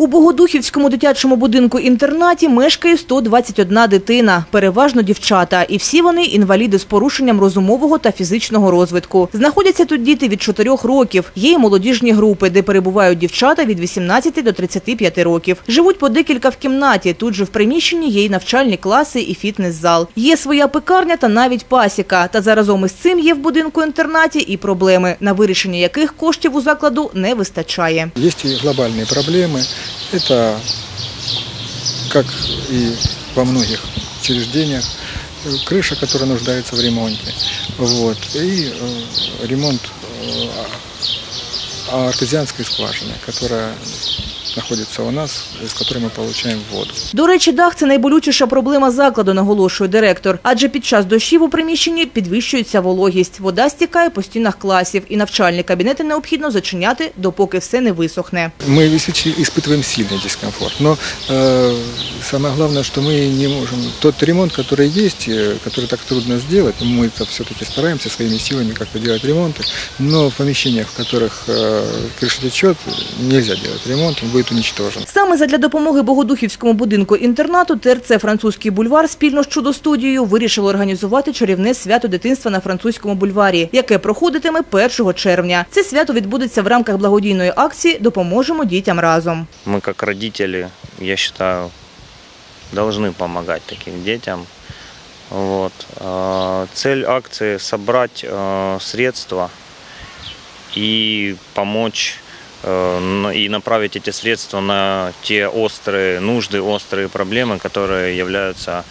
У Богодухівському дитячому будинку-інтернаті мешкає 121 дитина, переважно дівчата. І всі вони інваліди з порушенням розумового та фізичного розвитку. Знаходяться тут діти від 4 років. Є й молодіжні групи, де перебувають дівчата від 18 до 35 років. Живуть по декілька в кімнаті. Тут же в приміщенні є й навчальні класи і фітнес-зал. Є своя пекарня та навіть пасіка. Та заразом із цим є в будинку-інтернаті і проблеми, на вирішення яких коштів у закладу не вистачає. Есть и глобальные проблемы. Это, как и во многих учреждениях, крыша, которая нуждается в ремонте. Вот, и э, ремонт э, а- артезианской скважины, которая находится у нас, из которой мы получаем воду. До речі, дах – це найболючіша проблема закладу, наголошує директор. Адже під час дощів у приміщенні підвищується вологість. Вода стікає по стінах класів, і навчальні кабінети необхідно зачиняти, допоки все не висохне. Мы действительно испытываем сильный дискомфорт, но э, самое главное, что мы не можем... Тот ремонт, который есть, э, который так трудно сделать, мы это все-таки стараемся своими силами как-то делать ремонты, но в помещениях, в которых э, крыша течет, нельзя делать ремонт, он будет уничтожен. Саме задля допомоги Богодухівському будинку-інтернату ТРЦ «Французький бульвар» спільно з чудо-студією вирішило організувати чарівне свято дитинства на Французькому бульварі, яке проходитиме 1 червня. Це свято відбудеться в рамках благодійної акції «Допоможемо дітям разом». Мы как родители, я считаю, должны помогать таким детям. Вот. А, Цель акции – собрать э, средства и помочь э, на- и направить эти средства на те острые нужды, острые проблемы, которые являются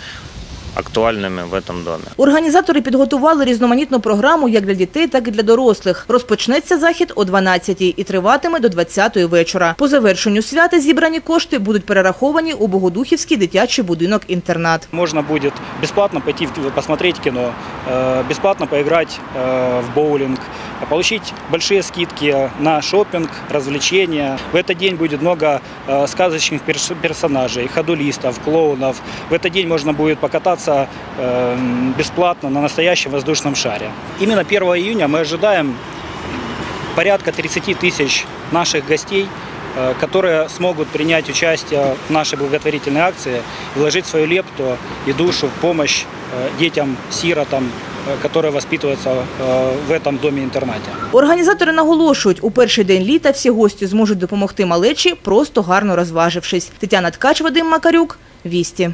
актуальными в этом доме. Організатори підготували різноманітну програму як для дітей, так і для дорослих. Розпочнеться захід о 12-й і триватиме до 20-ї вечора. По завершенню свята зібрані кошти будуть перераховані у Богодухівський дитячий будинок-інтернат. Можно будет бесплатно пойти в- посмотреть кино, э, бесплатно поиграть э, в боулинг, Получить большие скидки на шопинг, развлечения. В этот день будет много э, сказочных перс- персонажей, ходулистов, клоунов. В этот день можно будет покататься э, бесплатно на настоящем воздушном шаре. Именно 1 июня мы ожидаем порядка 30 тысяч наших гостей, э, которые смогут принять участие в нашей благотворительной акции вложить свою лепту и душу в помощь э, детям-сиротам, э, которые воспитываются э, в этом доме-интернате. Організатори наголошують, у перший день літа всі гості зможуть допомогти малечі, просто гарно розважившись. Тетяна Ткач, Вадим Макарюк, Вісті.